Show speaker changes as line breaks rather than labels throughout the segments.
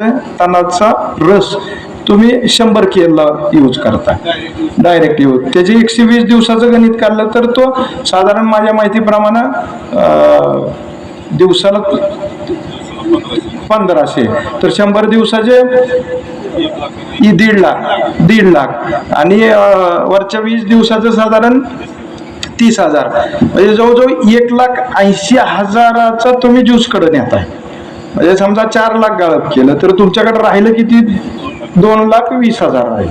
तणाचा रस तुम्ही शंभर केला यूज करता. डायरेक्ट यूज त्याचे एकशे वीस दिवसाचं गणित काढलं तर तो साधारण माझ्या माहितीप्रमाणे दिवसाला पंधराशे. तर शंभर दिवसाचे दीड लाख दीड लाख. आणि वरच्या वीस दिवसाचं साधारण तीस हजार. म्हणजे जवळजवळ एक लाख ऐंशी हजाराचा तुम्ही ज्यूसकडे नेत म्हणजे समजा चार लाख गाळप केलं तर तुमच्याकडे राहिलं किती? दोन लाख वीस हजार राहील.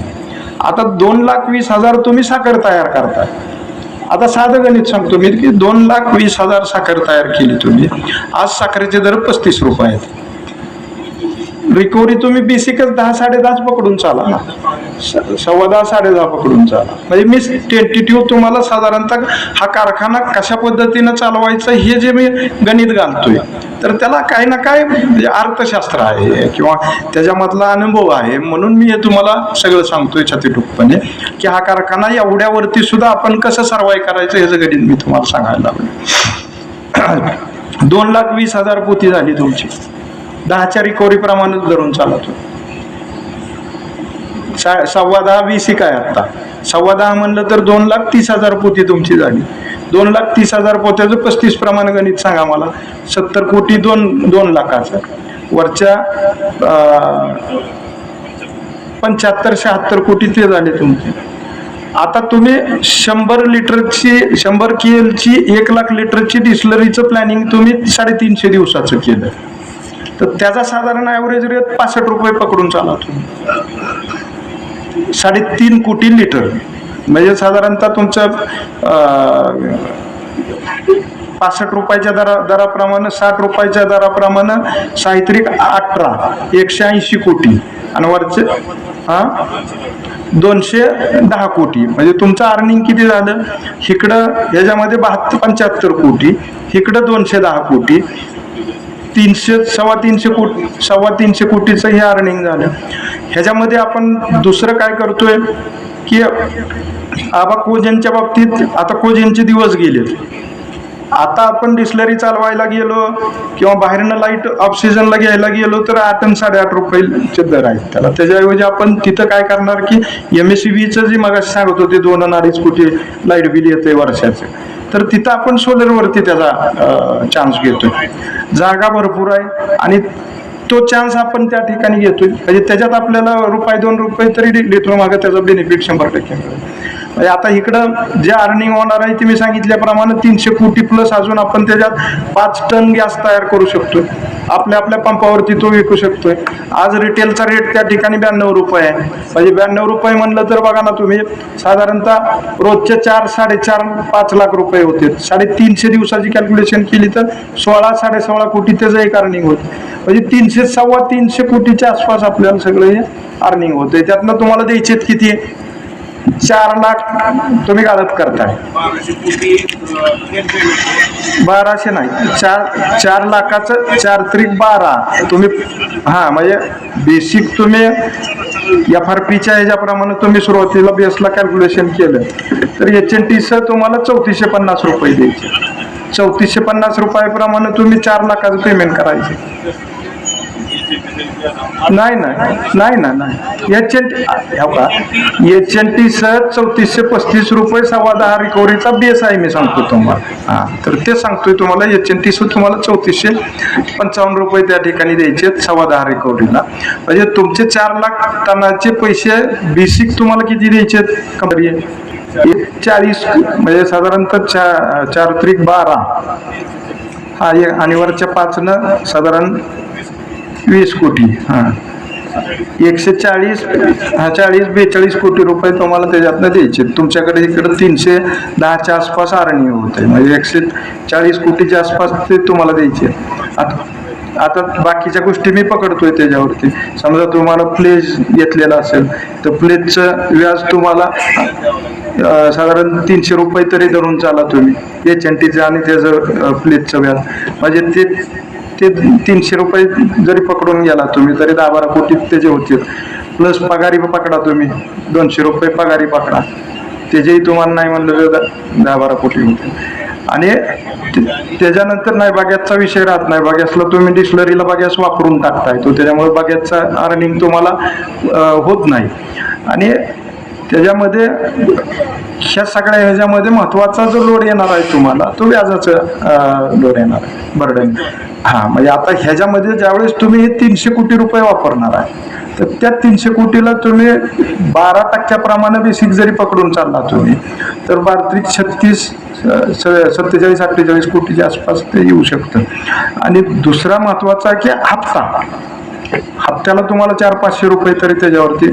आता दोन लाख वीस हजार तुम्ही साखर तयार करताय. आता साधं गणित सांगतो मी की दोन लाख वीस हजार साखर तयार केली तुम्ही. आज साखरेचे दर पस्तीस रुपये आहेत. रिकव्हरी तुम्ही बेसिकच दहा साडे दहाच पकडून चाला. स- सव्वा दहा साडे दहा पकडून चाला. म्हणजे मी टेंटेटिव्ह तुम्हाला साधारणतः हा कारखाना कशा पद्धतीनं चालवायचा हे जे मी गणित घालतोय तर त्याला काही ना काय म्हणजे अर्थशास्त्र आहे किंवा त्याच्यामधला अनुभव आहे. म्हणून मी हे तुम्हाला सगळं सांगतोय छातीटूकपणे की हा कारखाना एवढ्यावरती सुद्धा आपण कसं सर्वाय करायचं ह्याचं गणित मी तुम्हाला सांगायला लागलो दोन लाख वीस हजार पोती झाली तुमची. दहाच्या रिकव्हरी प्रमाणे धरून चालतो सा- सव्वा दहा वीस ही काय आत्ता? सव्वा दहा म्हणलं तर दोन लाख तीस हजार पोती तुमची झाली. दोन लाख तीस हजार पोत्याचं पस्तीस प्रमाण गणित सांगा मला. सत्तर कोटी दोन दोन लाखाचं. वरच्या पंच्याहत्तर शहात्तर कोटी ते झाले तुमचे. आता तुम्ही शंभर लिटरची शंभर के एलची एक लाख लिटरची डिस्लरीचं प्लॅनिंग तुम्ही साडेतीनशे दिवसाचं केलं. तर त्याचा साधारण ॲव्हरेज रेट पासष्ट रुपये पकडून चाला तुम्ही साडेतीन कोटी लिटर म्हणजे साधारणतः तुमचं पासष्ट रुपयाच्या दरा दराप्रमाणे साठ रुपयाच्या दराप्रमाणे साहित्रिक अठरा एकशे ऐंशी कोटी. आणि वरचे हां? दोनशे दहा कोटी. म्हणजे तुमचं अर्निंग किती झालं? इकडं ह्याच्यामध्ये बहात्तर पंच्याहत्तर कोटी. इकडं दोनशे दहा कोटी. तीनशे सव्वा तीनशे कोटी सव्वा तीनशे कोटीचं हे अर्निंग झालं. ह्याच्यामध्ये आपण दुसरं काय करतोय की आबा कोजनच्या बाबतीत आता कोजनचे दिवस गेलेत. आता आपण डिस्लरी चालवायला गेलो किंवा बाहेरनं लाइट ऑक्सिजनला घ्यायला गेलो तर आठ आणि साडेआठ रुपये दर आहेत. त्याला त्याच्याऐवजी आपण तिथं काय करणार की एम एस सी बीचं जे मग सांगत होते दोन आणि अडीच कोटी लाइट बिल येते वर्षाचं. तर तिथं आपण सोलरवरती त्याचा चान्स घेतोय. जागा भरपूर आहे. आणि तो चान्स आपण त्या ठिकाणी घेतोय. म्हणजे त्याच्यात आपल्याला रुपये दोन रुपये तरी लिटर मागे त्याचा बेनिफिट शंभर टक्के म्हणजे आता इकडं जे अर्निंग होणार आहे ते मी सांगितल्याप्रमाणे तीनशे कोटी प्लस अजून आपण त्याच्यात पाच टन गॅस तयार करू शकतो आपल्या आपल्या पंपावरती तो विकू शकतोय. आज रिटेलचा रेट त्या ठिकाणी ब्याण्णव रुपये आहे. म्हणजे ब्याण्णव रुपये म्हणलं तर बघा ना तुम्ही साधारणतः रोजचे चार साडेचार पाच लाख रुपये होते. साडेतीनशे दिवसाची कॅल्क्युलेशन केली तर सोळा साडेसोळा कोटी त्याचं एक अर्निंग होतं. म्हणजे तीनशे सव्वा तीनशे कोटीच्या आसपास आपल्याला सगळं हे अर्निंग होते त्यातनं तुम्हाला द्यायचे किती चार लाख तुम्ही गाळप करताय. बाराशे नाही चार चार लाखाचं चार त्रिक बारा. तुम्ही हा म्हणजे बेसिक तुम्ही एफ आर पीच्या ह्याच्याप्रमाणे तुम्ही सुरुवातीला बेसला कॅल्क्युलेशन केलं. तर एच एन टीचं तुम्हाला चौतीसशे पन्नास रुपये द्यायचे. चौतीसशे पन्नास रुपयाप्रमाणे तुम्ही चार लाखाचं पेमेंट करायचे. नाही नाही. नाही ना नाही. एच एन टी का? एच एन टी सर चौतीसशे पस्तीस रुपये सव्वा दहा रिकव्हरीचा बेस आहे मी सांगतो तुम्हाला. हां तर ते सांगतोय तुम्हाला एच एन टी तुम्हाला चौतीसशे पंचावन्न रुपये त्या ठिकाणी द्यायचे आहेत सव्वा दहा रिकव्हरीला म्हणजे तुमचे चार लाख टनाचे पैसे बेसिक तुम्हाला किती द्यायचे आहेत? कंपनी? एक चाळीस म्हणजे साधारणतः चार चार त्रिक बारा. हा हे आणि वरच्या पाचनं साधारण वीस कोटी हां. एकशे चाळीस हा चाळीस बेचाळीस कोटी रुपये तुम्हाला त्याच्यातनं द्यायचे. तुमच्याकडे इकडं तीनशे दहाच्या आसपास आरणी होते म्हणजे एकशे चाळीस कोटीच्या आसपास ते तुम्हाला द्यायचे. आता आता बाकीच्या गोष्टी मी पकडतोय त्याच्यावरती. समजा तुम्हाला प्लेज घेतलेला असेल तर प्लेजचं व्याज तुम्हाला साधारण तीनशे रुपये तरी धरून चाला तुम्ही. एच एन टीचं आणि त्याचं प्लेजचं व्याज. म्हणजे ते ते तीनशे रुपये जरी पकडून गेला तुम्ही तरी दहा बारा कोटी त्याचे होतील. प्लस पगारी पकडा तुम्ही. दोनशे रुपये पगारी पकडा. त्याचेही तुम्हाला नाही म्हणलं तर दहा- बारा कोटी होतील. आणि त्याच्यानंतर नाही बागॅसचा विषय राहत नाही. बागॅसला तुम्ही डिस्लरीला बागॅस वापरून टाकताय. तो त्याच्यामुळे बागॅसचा अर्निंग तुम्हाला होत नाही. आणि त्याच्यामध्ये ह्या सगळ्या ह्याच्यामध्ये महत्त्वाचा जो लोड येणार आहे तुम्हाला तो व्याजाचा लोड येणार आहे. बर्डन हा म्हणजे आता ह्याच्यामध्ये ज्यावेळेस तुम्ही हे तीनशे कोटी रुपये वापरणार आहे तर त्या तीनशे कोटीला तुम्ही बारा टक्क्याप्रमाणे बेसिक जरी पकडून चालला तुम्ही तर बार्त्रिक छत्तीस सत्तेचाळीस अठ्ठेचाळीस कोटीच्या आसपास ते येऊ शकतं. आणि दुसरा महत्त्वाचा की हप्ता. हप्त्याला तुम्हाला चार पाचशे रुपये तरी त्याच्यावरती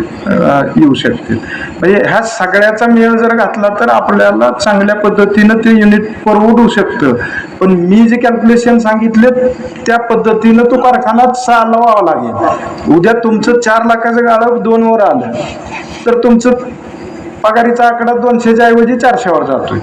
येऊ शकतील. म्हणजे ह्या सगळ्याचा मेळ जर घातला तर आपल्याला चांगल्या पद्धतीनं ते युनिट परवडू शकतं. पण मी जे कॅल्क्युलेशन सांगितले त्या पद्धतीनं तो कारखाना चालवावा लागेल. उद्या तुमचं चार लाखाचं गाळप दोन वर आलं तर तुमचं पगारीचा आकडा दोनशेच्या ऐवजी चारशेवर जातोय.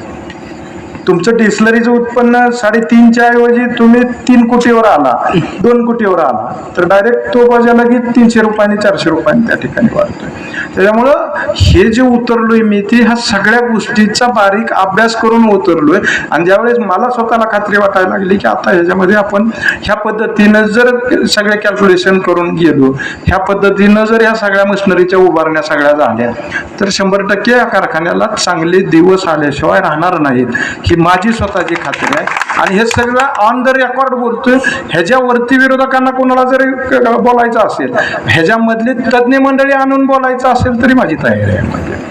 तुमचं डिस्लरीचं उत्पन्न साडेतीनच्या ऐवजी तुम्ही तीन कोटीवर आला. दोन कोटीवर आला. तर डायरेक्ट तो बाजा लगेच तीनशे रुपयांनी चारशे रुपयांनी त्या ठिकाणी वाढतोय. त्याच्यामुळं हे जे उतरलोय मी ते ह्या सगळ्या गोष्टीचा बारीक अभ्यास करून उतरलोय. आणि ज्यावेळेस मला स्वतःला खात्री वाटायला लागली की आता ह्याच्यामध्ये आपण ह्या पद्धतीनं जर सगळे कॅल्क्युलेशन करून गेलो ह्या पद्धतीनं जर ह्या सगळ्या मशिनरीच्या उभारण्या सगळ्या झाल्या तर शंभर टक्के या कारखान्याला चांगले दिवस आल्याशिवाय राहणार नाहीत. ही माझी स्वतःची खात्री आहे. आणि हे सगळं ऑन द रेकॉर्ड बोलतोय. ह्याच्यावरती विरोधकांना कोणाला जरी बोलायचं असेल ह्याच्यामधली तज्ज्ञ मंडळी आणून बोलायचं असेल तरी माझी तयारी आहे.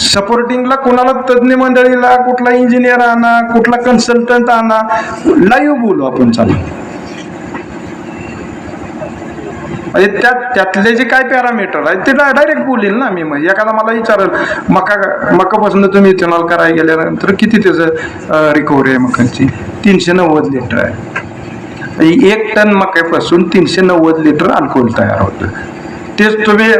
सपोर्टिंगला कोणाला तज्ज्ञ मंडळीला कुठला इंजिनियर आणा कुठला कन्सल्टंट आणा लाईव्ह बोलू आपण चालू. म्हणजे त्या त्यातले जे काय पॅरामीटर आहेत ते डायरेक्ट बोलील ना मी म्हणजे एखादा मला विचारेल मका मकापासून तुम्ही इथेनॉल करायला गेल्यानंतर किती त्याचं रिकव्हरी आहे मकांची? तीनशे नव्वद लिटर आहे. एक टन मक्यापासून तीनशे नव्वद लिटर अल्कोहोल तयार होतं. तेच तुम्ही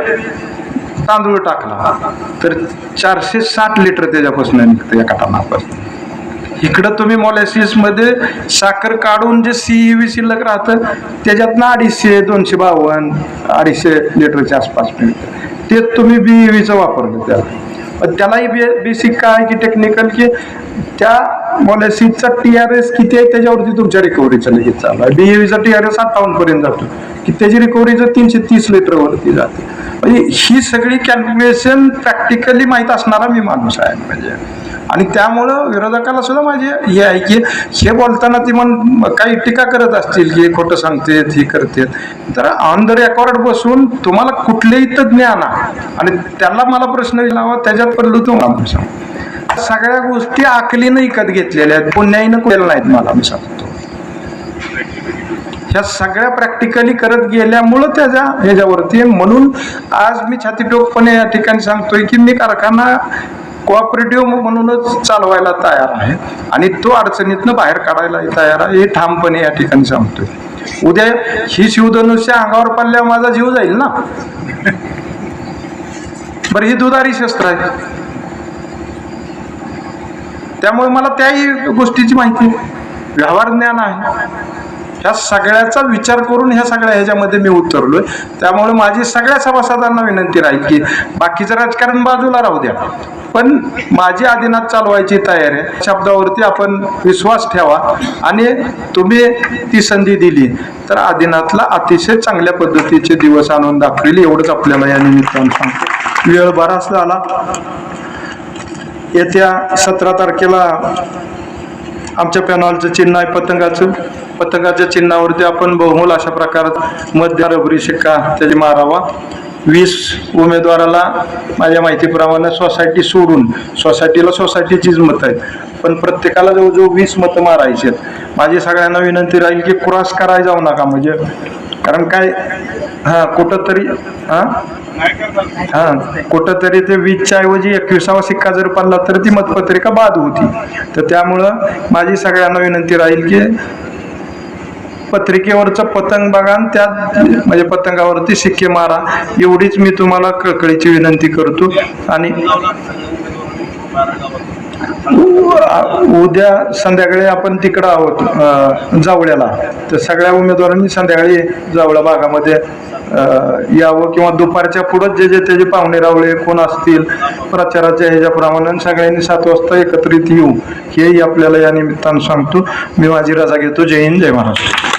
तांदूळ टाकला तर चारशे साठ लिटर त्याच्यापासून निघतं एका टनापासून. इकडं तुम्ही मोलॅसिसमध्ये साखर काढून जे सीईव्ही शिल्लक राहतं त्याच्यातनं अडीचशे दोनशे बावन्न अडीचशे लिटरच्या आसपास मिळतं. तेच तुम्ही बीईव्हीचं वापरलं त्याला पण त्यालाही बे बेसिक काय की टेक्निकल की त्या मोलॅसिसचा टी आर एस किती आहे त्याच्यावरती तुमच्या रिकव्हरीचं लगेच चालू आहे. बीईव्हीचा टी आर एस अठ्ठावन्न पर्यंत जातो. की त्याची रिकव्हरी जर तीनशे तीस लिटरवरती जाते. म्हणजे ही सगळी कॅल्क्युलेशन प्रॅक्टिकली माहीत असणारा मी माणूस आहे म्हणजे. आणि त्यामुळं विरोधकाला सुद्धा माझी हे आहे की हे बोलताना ती मन काही टीका करत असतील की खोटं सांगतेत हे करतेत. तर ऑन द रेकॉर्ड बसून तुम्हाला कुठलेही तज्ज्ञ आणा. आणि त्याला मला प्रश्न लावा त्याच्यात पडलो तुम्हाला सगळ्या गोष्टी आकलीनं विकत घेतलेल्या आहेत. पुण्याईनं केल्या नाहीत मला मी ह्या सगळ्या प्रॅक्टिकली करत गेल्यामुळं त्याच्या ह्याच्यावरती म्हणून आज मी छातीटोकपणे या ठिकाणी सांगतोय की मी कारखाना कोऑपरेटिव्ह म्हणूनच चालवायला तयार आहे. आणि तो अडचणीतनं बाहेर काढायला तयार आहे. हे ठामपणे या ठिकाणी सांगतोय. उद्या ही शिवधनुष्य अंगावर पडल्या माझा जीव जाईल ना? बरं ही दुधारी शस्त्र आहे. त्यामुळे मला त्याही गोष्टीची माहिती व्यवहार ज्ञान आहे. ह्या सगळ्याचा विचार करून ह्या सगळ्या ह्याच्यामध्ये मी उतरलोय. त्यामुळे माझी सगळ्या सभासदांना विनंती राहील की बाकीचं राजकारण बाजूला राहू द्या. पण माझी आदिनाथ चालवायची तयारी आहे. शब्दावरती आपण विश्वास ठेवा आणि तुम्ही ती संधी दिली तर आदिनाथला अतिशय चांगल्या पद्धतीचे दिवस आणून दाखवेल. एवढंच आपल्याला या निमित्तानं सांगतो. वेळ बराच झाला. येत्या सतरा तारखेला आमच्या पॅनॉलचं चिन्ह आहे पतंगाचं. पतंगाच्या चिन्हावरती आपण बहुमूल अशा प्रकारात मध्य रबरी शिक्का त्याची मारावा. वीस उमेदवाराला माझ्या माहितीप्रमाणे सोसायटी सोडून सोसायटीला सोसायटीचीच मतं आहेत. पण प्रत्येकाला जवळजवळ वीस मतं मारायची आहेत. माझी सगळ्यांना विनंती राहील की क्रॉस करायला जाऊ नका म्हणजे. कारण काय हां कुठं तरी हां? हा कुठंतरी ते वीसच्या ऐवजी एकविसावा सिक्का जर पडला तर ती मतपत्रिका बाद होती. तर त्यामुळं माझी सगळ्यांना विनंती राहील की पत्रिकेवरचं पतंग बघा आणि त्यात म्हणजे पतंगावरती शिक्के मारा. एवढीच मी तुम्हाला कळकळीची विनंती करतो. आणि उद्या संध्याकाळी आपण तिकडं आहोत जावळ्याला. तर सगळ्या उमेदवारांनी संध्याकाळी जावळा भागामध्ये यावं किंवा दुपारच्या पुढं जे जे त्याचे पाहुणे रावळे कोण असतील प्रचाराच्या ह्याच्याप्रमाणे सगळ्यांनी सात वाजता एकत्रित येऊ. हेही आपल्याला या निमित्तानं सांगतो. मी माझी रजा घेतो. जय हिंद जय महाराष्ट्र.